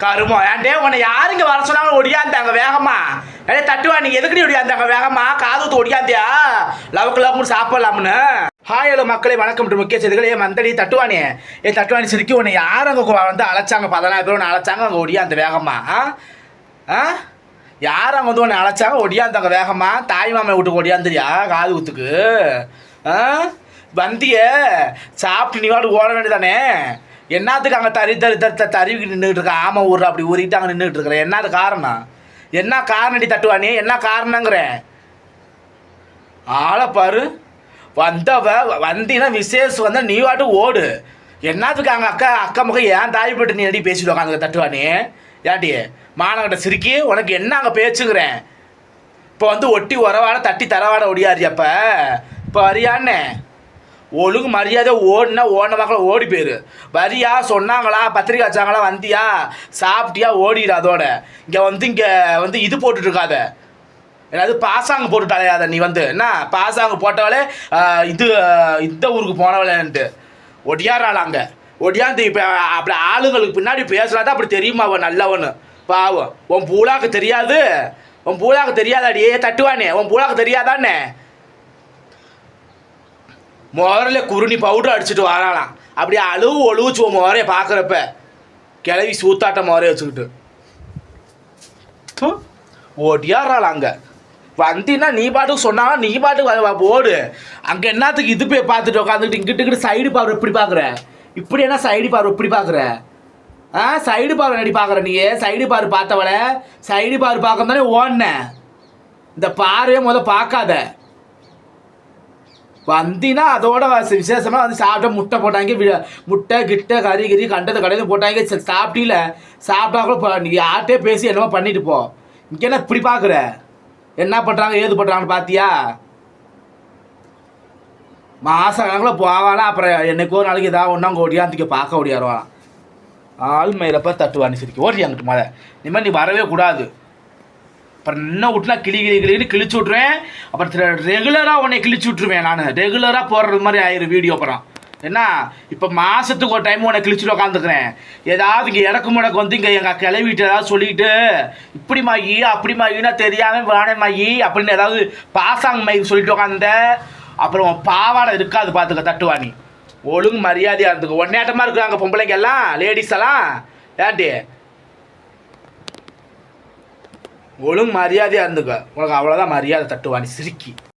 கருமோ? ஏன்டே உன்னை யாருங்க வர சொன்னாலும் ஒடியாந்தாங்க வேகமா? ஏடே தட்டுவா நீ எதுக்குடி ஒடியாந்தாங்க வேகமா? காது ஊத்து ஒடியாந்தியா? லவ் லவக்குன்னு சாப்பிடலாம்னு. ஹாய் ஹலோ மக்களை வணக்கம் மற்றும் முக்கிய ஏ மந்தடி தட்டுவானே. ஏ தட்டுவானி சிரிக்கி உன்னை யார் அங்கே வந்து அழைச்சாங்க? பதினாறு பேர் உன்னை அழைச்சாங்க அங்கே ஒடியாந்த வேகமா? ஆ? யார் அங்கே வந்து உன்னை அழைச்சாங்க? ஒடியாந்தாங்க வேகமா? தாய் மாமா வீட்டுக்கு ஒடியாந்துரியா காது ஊத்துக்கு ஆ? வந்திய சாப்பிட்டு நீ வாடு ஓட வேண்டியதானே? என்னத்துக்கு அங்கே தறி தறி தறி த- தறிவிக்கு நின்றுட்டு இருக்க? ஆமாம் ஊர் அப்படி ஊறிக்கிட்டு அங்கே நின்றுட்டு இருக்கிறேன் என்னது காரணம்? என்ன காரணடி தட்டுவானே? என்ன காரணங்கிறேன் ஆளை பாரு. வந்தவ வந்தீங்கன்னா விசேஷம் வந்தால் நீ வாட்டு ஓடு. என்னத்துக்கு அங்கே அக்கா அக்கா முகம் ஏன் தாய்ப்பட்டு நீ அடி பேசிட்டு உட்காந்து தட்டுவானே? ஏட்டி மானங்கிட்ட சிரிக்கி உனக்கு என்ன அங்கே பேச்சுங்கிறேன் இப்போ வந்து ஒட்டி உறவாட தட்டி தரவாட ஒடியாரு அப்போ. இப்போ வரியான்னே ஒழுங்கு மரியாதை ஓடுனா ஓடின மக்கள் ஓடி போயிரு. வரியா சொன்னாங்களா பத்திரிக்கை வச்சாங்களா வந்தியா சாப்பிட்டியா ஓடிடு அதோட. இங்கே வந்து இங்கே வந்து இது போட்டுட்ருக்காத. ஏதாவது பாசாங்கு போட்டுட்டாலையாத நீ வந்து. என்ன? பாசாங்கு போட்டவளே இது இந்த ஊருக்கு போனவளேன்ட்டு. ஒடியாராள் அங்கே ஒடியாந்து இப்போ அப்படி ஆளுங்களுக்கு பின்னாடி பேசுனாதான் அப்படி தெரியுமா அவன் நல்லவனு. பாவம். உன் பூலாக்கு தெரியாது. உன் பூலாக்கு தெரியாதாடியே தட்டுவானே. உன் பூலாக்கு தெரியாதானே? முதல்ல குருணி பவுடர் அடிச்சுட்டு வராளாம். அப்படியே அழுவு ஒழுவுச்சுவோம் உன் முறைய பார்க்குறப்ப கிளவி சூத்தாட்ட முறைய வச்சுக்கிட்டு ஹம், அங்கே. வந்தீங்கன்னா நீ பாட்டுக்கு சொன்னாலும் நீ பாட்டுக்கு வ- ஓடு அங்கே என்னத்துக்கு இது போய் பார்த்துட்டு உட்காந்துக்கிட்டு இங்கிட்டு இங்கிட்டு சைடு பார்வை இப்படி பார்க்குற? இப்படி என்ன சைடு பார்வை இப்படி பார்க்குற? ஆ சைடு பார்வை நடி பார்க்குற நீ? சைடு பாரு பார்த்தவள சைடு பார் பார்க்க தானே ஓடின. இந்த பார்வையை முதல்ல பார்க்காத. வந்தினா அதோட விசேஷமாக வந்து சாப்பிட்டா முட்டை போட்டாங்க முட்டை கிட்ட கறி கறி கண்டது கடையில் போட்டாங்க. சரி, சாப்பிட்டீல. சாப்பிட்டா கூட நீ யார்கிட்டயே பேசி என்னமோ பண்ணிட்டு போ. இங்கே என்ன இப்படி பார்க்குற என்ன பண்ணுறாங்க ஏது பண்ணுறாங்கன்னு பார்த்தியா மாதம் கணக்கில் போவானா அப்புறம் என்னைக்கோ ஒரு நாளைக்கு ஏதாவது ஒன்றா அங்கே ஓடியாந்துக்க பார்க்க ஓடியாருவான் ஆள் மயிலப்ப தட்டுவானி சிரிக்க. ஓடி அங்கிட்டு மத இனிமேல் நீ வரவே கூடாது. அப்புறம் என்ன விட்டுனா கிளி கிளி கிளின்னு கிழிச்சு விட்ருவேன் அப்புறம் ரெகுலராக உன்னை கிழிச்சு விட்ருவேன் நான். ரெகுலராக போடுறது மாதிரி ஆயிரும் வீடியோ அப்புறம். என்ன இப்போ மாதத்துக்கு ஒரு டைம் உன்னை கிழிச்சுட்டு உட்காந்துக்கிறேன் ஏதாவது இங்கே இடக்கு முடக்கு வந்து இங்கே எங்கள் கிளவிட்டு ஏதாவது சொல்லிட்டு இப்படி மாயி அப்படி மாயின்னா தெரியாமல் வேணே மாயி அப்படின்னு ஏதாவது பாசாங் மை சொல்லிட்டு உட்காந்த அப்புறம் பாவாடை இருக்காது பார்த்துக்க தட்டுவாணி ஒழுங்கு மரியாதையாக இருந்துக்க. ஒன்னேட்டமாக இருக்கிறாங்க பொம்பளைங்க எல்லாம் லேடிஸ் எல்லாம். ஏன்டி? ஒழுங்கு மரியாதையாக இருந்துக்க. உனக்கு அவ்வளோதான் மரியாதை தட்டுவானி சிரிக்கி.